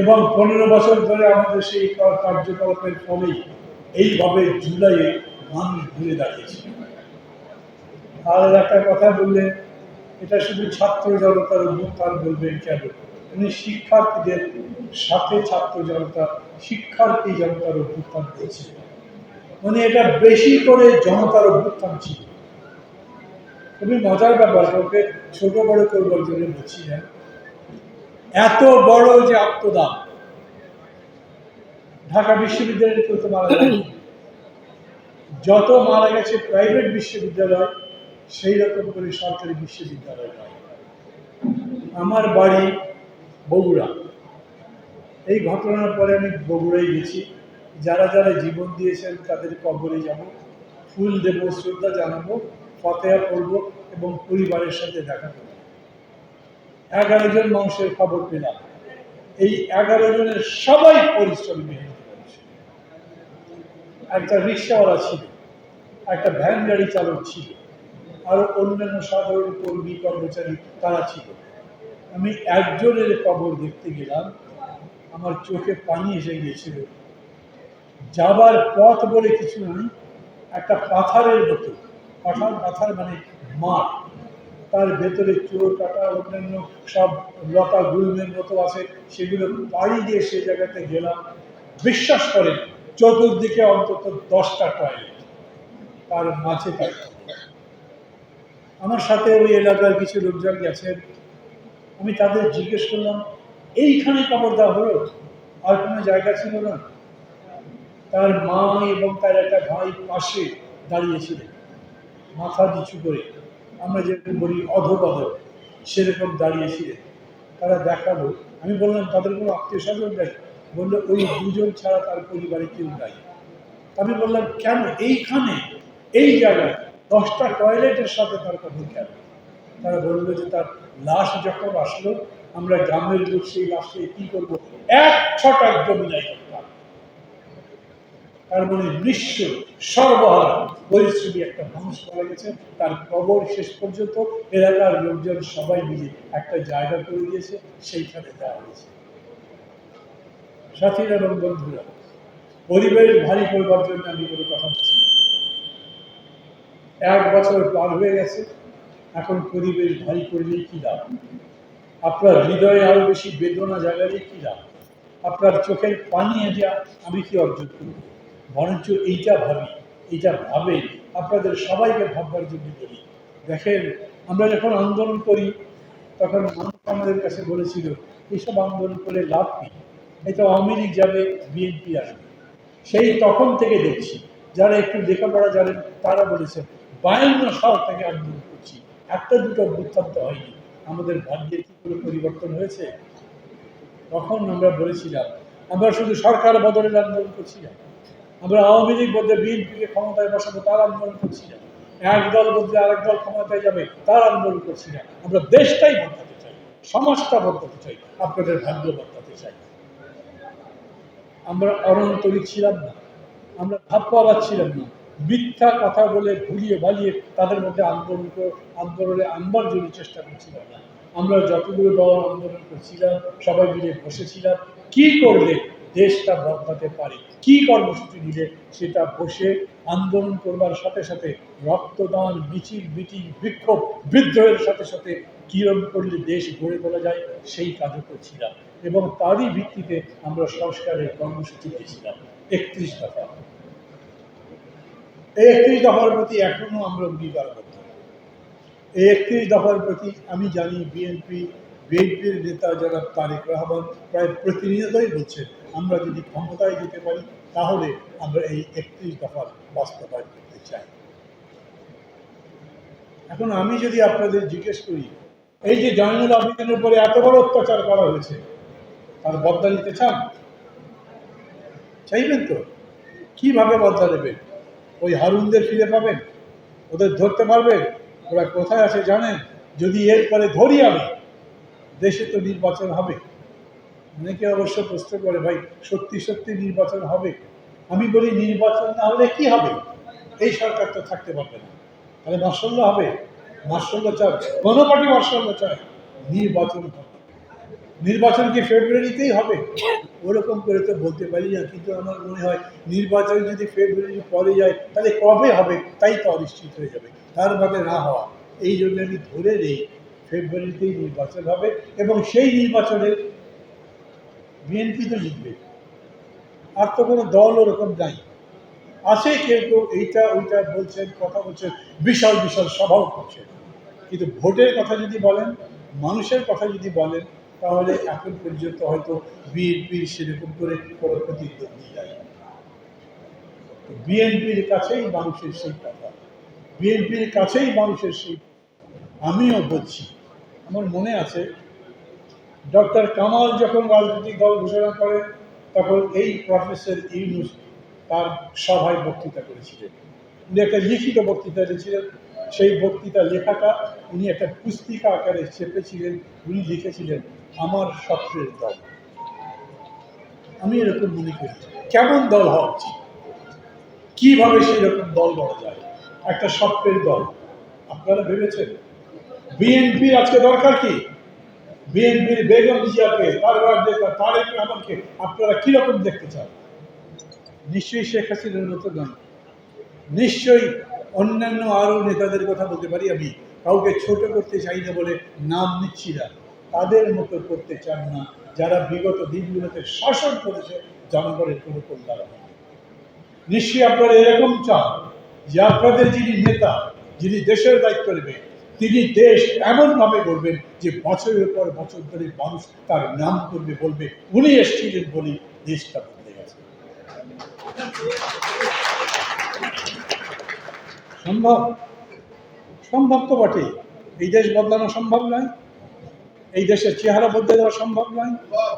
এবং পনেরো বছর ধরে আমাদের সেই কার্যকলাপের ফলেই এইভাবে জুলাইয়ে মানুষ ঘুরে দাঁড়িয়েছে। আর একটা কথা বললেন এটা শুধু ছাত্র জনতার অভ্যুত্থান বলবেন কেন? উনি শিক্ষার্থীদের সাথে ছাত্র জনতা, শিক্ষার্থী জনতার অভ্যুত্থান করেছিলেন মানে এটা বেশি করে জনতার অভ্যুত্থান ছিল। খুবই মজার ব্যাপার, কাউকে ছোট বড় করবার জন্য বলছি না। এত বড় যে আত্মদান। ঢাকা বিশ্ববিদ্যালয়ের কেউ তো মারা যায়নি যত মারা গেছে প্রাইভেট বিশ্ববিদ্যালয়, সেই রকম করে সরকারি বিশ্ববিদ্যালয় আমার বাড়ি বগুড়া। এই ঘটনার পরে আমি বগুড়ায় গেছি। যারা যারা জীবন দিয়েছেন তাদের কবরে যাব। ফুল দেব, শ্রদ্ধা জানাব, ফতেহা করব এবং পরিবারের সাথে দেখা করব। এগারো জন মানুষের খবর পেলাম। এই এগারো জনের সবাই পরিশ্রমী একটা রিক্সাওয়ালা ছিল, একটা ভ্যান গাড়ি চালক ছিল, আরও অন্যান্য সাধারণ কর্মী, কর্মচারী তারা ছিল। আমি একজনের কবর দেখতে গেলাম, আমার চোখে পানি এসে গিয়েছিল। যাবার পথ বলে কিছু নেই, একটা পাথারের মতো, পাথার পাথার মানে মাঠ। তার ভেতরে চোর কাটা, অন্যান্য সব লতা, গুলমের মতো আছে, সেগুলো পাড়ি দিয়ে সে জায়গাতে গেলাম। বিশ্বাস করেন, চতুর্দিকে অন্তত দশটা টয়লেট তার মাঝে আমার সাথে ওই এলাকার কিছু লোকজন গেছেন। আমি তাদের জিজ্ঞেস করলাম, এইখানে কবর দেওয়া হলো? আর কোনো জায়গা ছিল না? তার মা এবং তার একটা ভাই পাশে দাঁড়িয়েছিলেন মাথা নিচু করে। আমরা যেরকম বলি অধপদ সেরকম দাঁড়িয়েছিলেন তারা দেখাল, আমি বললাম, তাদের কোনো আত্মীয় স্বজন নেই? বলল, ওই দুজন ছাড়া তার পরিবারে কেউ নাই। আমি বললাম, কেন? এইখানে, এই জায়গায় দশটা টয়লেটের সাথে তার কথা কেন? তারা বলল যে, তার লাশ যখন আসলো, আমরা গ্রামের লোক সেই লাশে কি করব? এক ছটাক জমি নাই তার মানে নিঃস্ব, সর্বহারা পরিশ্রমী একটা মানুষ মারা গেছে, তার কবর শেষ পর্যন্ত এলাকার লোকজন সবাই মিলে একটা জায়গা করে দিয়েছে, সেইখানে দেওয়া হয়েছে। সাথীরা এবং বন্ধুরা পরিবেশ ভারী করবার জন্য আমি কোনো কথা বলছি এক বছর পার হয়ে গেছে, এখন পরিবেশ ভারী করলেই কি লাভ? আপনার হৃদয়ে আরও বেশি বেদনা জাগালেই কি লাভ? আপনার চোখের পানি এনে আমি কি অর্জন করব? বরঞ্চ এইটা ভাবি, এইটা ভাবে আপনাদের সবাইকে ভাববার জন্য বলি। দেখেন, আমরা যখন আন্দোলন করি, তখন মানুষ আমাদের কাছে বলেছিল, এইসব আন্দোলন করে লাভ কি? এই তো আওয়ামী লীগ যাবে, বিএনপি আসবে। সেই তখন থেকে দেখছি, যারা একটু লেখাপড়া জানেন, তারা বলেছেন, বায়ান্ন সাল থেকে আন্দোলন করছি, একটা দুটো বৃত্তান্ত হয়নি। আমাদের ভাগ্যের কি কোনো পরিবর্তন হয়েছে? তখন আমরা বলেছিলাম, আমরা শুধু সরকার বদলের আন্দোলন করছি না। আমরা আওয়ামী লীগ বদলে বিএনপিকে ক্ষমতায় বসাবো, তার আন্দোলন করছি না। এক দল বদলে আরেক দল ক্ষমতায় যাবে, তার আন্দোলন করছি না। আমরা দেশটাই বদলাতে চাই, সমাজটা বদলাতে চাই, আপনাদের ভাগ্য বদলাতে চাই। আমরা অনন্তরিক ছিলাম না, আমরা ভাবপাবাদ ছিলাম না। মিথ্যা কথা বলে ভুলিয়ে বালিয়ে তাদের মধ্যে আন্দোলন আন্দোলনে আনবার জন্য চেষ্টা করছিলাম না। আমরা যতগুলো দল আন্দোলন করছিলাম, সবাই মিলে বসেছিলাম। কি করলে দেশটা বদলাতে পারে। কি কর্মসূচি নিলে সেটা বসে আন্দোলন করবার সাথে সাথে রক্তদান, মিছিল, মিটিং, বিক্ষোভ, বিদ্রোহের সাথে সাথে কিরম করলে দেশ গড়ে তোলা যায় সেই কাজও করছিলাম এবং তারই ভিত্তিতে আমরা সংস্কারের কর্মসূচি দিয়েছিলাম। একত্রিশ দফা। এই একত্রিশ দফার প্রতি এখনও আমরা অঙ্গীকারবদ্ধ। এই একত্রিশ দফার প্রতি আমি জানি বিএনপি, বিএনপির নেতা যারা তারেক রহমান প্রায় প্রতিনিয়তই বলছেন আমরা যদি ক্ষমতায় যেতে পারি, তাহলে আমরা এই একত্রিশ দফার বাস্তবায়ন করতে চাই। এখন আমি যদি আপনাদের জিজ্ঞেস করি, এই যে জয়নুল আবেদিনের উপরে এত বড় অত্যাচার করা হয়েছে, তার বদলা নিতে চান? চাইবেন তো? কীভাবে বদলা নেবেন? ওই হারুনদের ফিরে পাবেন? ওদের ধরতে পারবেন? ওরা কোথায় আছে জানেন? যদি এরপরে ধরি আমি, দেশে তো নির্বাচন হবে। অনেকে অবশ্য প্রশ্ন করে, ভাই, সত্যি সত্যি নির্বাচন হবে? আমি বলি, নির্বাচন না হলে কি হবে? এই সরকার তো থাকতে পারবে না। তাহলে মার্শাল্লাহ হবে? মার্শাল্লাহ চায় কোনো পার্টি মার্শাল্লাহ চায় নির্বাচন হবে। নির্বাচন কি ফেব্রুয়ারিতেই হবে? ওরকম করে তো বলতে পারি না, কিন্তু আমার মনে হয় নির্বাচন যদি ফেব্রুয়ারি পরে যায়, তাহলে কবে হবে তাই তো অনিশ্চিত হয়ে যাবে। তার মধ্যে না হওয়া। এই জন্য আমি ধরে নেই, ফেব্রুয়ারিতেই নির্বাচন হবে এবং সেই নির্বাচনে বিএনপি তো জিতবে। আর তো কোনো দল ওরকম নাই। আছে কেউ কেউ এইটা, ওইটা বলছেন, কথা বলছেন, বিশাল বিশাল সভাও করছেন। কিন্তু ভোটের কথা যদি বলেন, মানুষের কথা যদি বলেন, তাহলে এখন পর্যন্ত হয়তো বিএনপির সেরকম করে কোনো প্রতিদ্বন্দ্বী যায় বিএনপির কাছেই মানুষের সেই কথা। বিএনপির কাছেই মানুষের সেই আমিও বলছি, আমার মনে আছে ডক্টর কামাল যখন রাজনৈতিক দল ঘোষণা করেন তখন এই প্রফেসর ইউনুস তার সভায় বক্তৃতা করেছিলেন। উনি একটা লিখিত বক্তৃতা দিয়েছিলেন। সেই বক্তৃতা লেখাটা উনি একটা পুস্তিকা আকারে চেপেছিলেন, উনি লিখেছিলেন, আমার স্বপ্নের দল। আমি এরকম মনে করি, কেমন দল হওয়া উচিত? কীভাবে সেই রকম দল গড়া যায়? একটা স্বপ্নের দল, আপনারা ভেবেছেন? বিএনপির আজকে দরকার কি? বিএনপির বেগম জিয়াকে তার নেতা তারেক রহমানকে আপনারা কীরকম দেখতে চান? নিশ্চয়ই শেখ হাসিনার মতো নয় নিশ্চয়ই অন্যান্য আরও নেতাদের কথা বলতে পারি আমি। কাউকে ছোট করতে চাই না বলে নাম নিচ্ছি না। তাদের মতো করতে চান না যারা বিগত দিনগুলোতে শাসন করেছে জনগণের কোনো কল্যাণ নিশ্চয়ই আপনারা এরকম চান যে আপনাদের যিনি নেতা, যিনি দেশের দায়িত্ব নেবে তিনি দেশ এমনভাবে করবেন যে বছরের পর বছর ধরে মানুষ তার নাম করবে, বলবে, উনি এসেছিলেন বলেই দেশটা বদলে গেছে। সম্ভব? সম্ভব তো বটেই। এই দেশ বদলানো সম্ভব নয়। এই দেশের চেহারা বদলে দেওয়া সম্ভব নয়।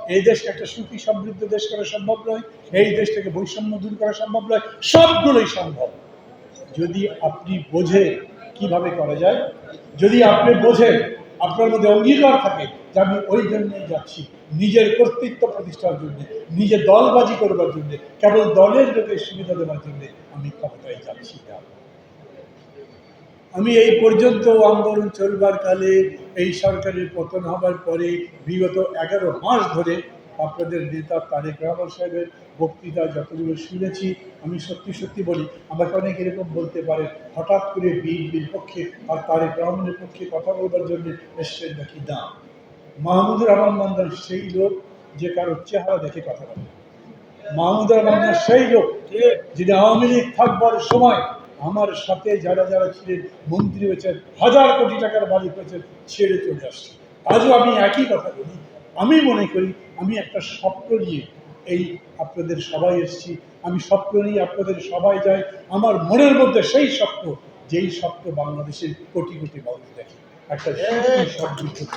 এই দেশকে একটা সুখী সমৃদ্ধ দেশ করা সম্ভব নয়। এই দেশ থেকে বৈষম্য দূর করা সম্ভব নয়। সবগুলোই সম্ভব। যদি আপনি বোঝেন কীভাবে করা যায়? যদি আপনি বোঝেন, আপনার মধ্যে অঙ্গীকার থাকে যে আমি ওই জন্যই যাচ্ছি, নিজের কর্তৃত্ব প্রতিষ্ঠার জন্য নিজের দলবাজি করবার জন্য, কেবল দলের লোকের সুবিধা দেওয়ার জন্য আমি ক্ষমতায় যাচ্ছি না। আমি এই পর্যন্ত আন্দোলন চলবার কালে, এই সরকারের পতন হবার পরে, বিগত এগারো মাস ধরে আপনাদের নেতা তারেক রহমান সাহেবের বক্তৃতা যতগুলো শুনেছি, আমি সত্যি সত্যি বলি, আমাকে অনেক এরকম বলতে পারে, হঠাৎ করে বিএনপির পক্ষে আর তারেক রহমানের পক্ষে কথা বলবার জন্য এসছেন নাকি না? মাহমুদুর রহমান মান্দার সেই লোক যে কারোর চেহারা দেখে কথা বলে। মাহমুদুর রহমান সেই লোক যিনি আওয়ামী লীগ থাকবার সময় আমার সাথে যারা যারা ছিলেন, মন্ত্রী হয়েছেন, হাজার কোটি টাকার মালিক হয়েছেন, ছেড়ে চলে আসছে। আজও আমি একই কথা বলি আমি মনে করি, আমি একটা স্বপ্ন নিয়ে এই আপনাদের সবাই এসছি। আমি স্বপ্ন নিয়ে আপনাদের সবাই যাই। আমার মনের মধ্যে সেই স্বপ্ন, যেই স্বপ্ন বাংলাদেশের কোটি কোটি মানুষ দেখে। একটা দেশ।